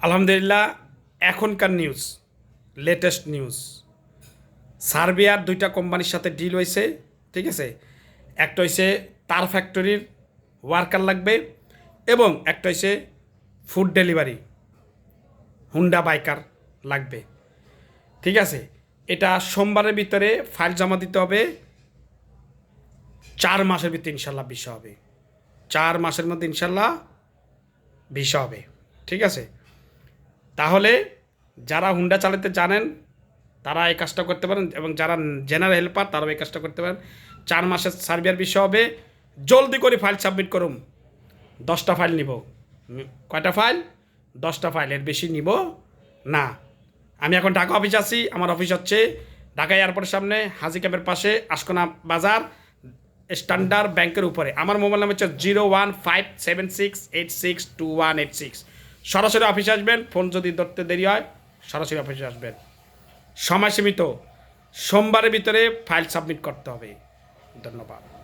আলহামদুলিল্লাহ, এখনকার news latest news সার্বিয়ার দুইটা কোম্পানির সাথে ডিল হয়েছে ঠিক আছে? একটা হয়েছে তার ফ্যাক্টরির ওয়ার্কার লাগবে এবং একটা হয়েছে ফুড ডেলিভারি হুন্ডা বাইকার লাগবে। ঠিক আছে? এটা সোমবারের ভিতরে ফাইল জমা দিতে হবে। চার মাসের ভিতরে ইনশাল্লাহ বিষয় হবে। চার মাসের মধ্যে ইনশাল্লাহ ভিসা হবে। ঠিক আছে? তাহলে যারা হুন্ডা চালাতে জানেন, তারা এই কাজটা করতে পারেন এবং যারা জেনারেল হেল্পার, তারাও এই কাজটা করতে পারেন। চার মাসের সার্ভিয়ার বিষয় হবে, জলদি করে ফাইল সাবমিট করুন। দশটা ফাইল নিব। কয়টা ফাইল? দশটা ফাইল, এর বেশি নিব না। আমি এখন ঢাকা অফিস আছি, আমার অফিস হচ্ছে ঢাকা এয়ারপোর্টের সামনে, হাজি ক্যাম্পের পাশে, আশকোনা বাজার, স্ট্যান্ডার্ড ব্যাংকের উপরে। আমার মোবাইল নাম্বার হচ্ছে zero one five seven six eight six two one eight six. সরাসরি অফিসে আসবেন, ফোন যদি ধরতে দেরি হয়, সরাসরি অফিসে আসবেন। সময় সীমিত। সোমবারের ভিতরে ফাইল সাবমিট করতে হবে। ধন্যবাদ।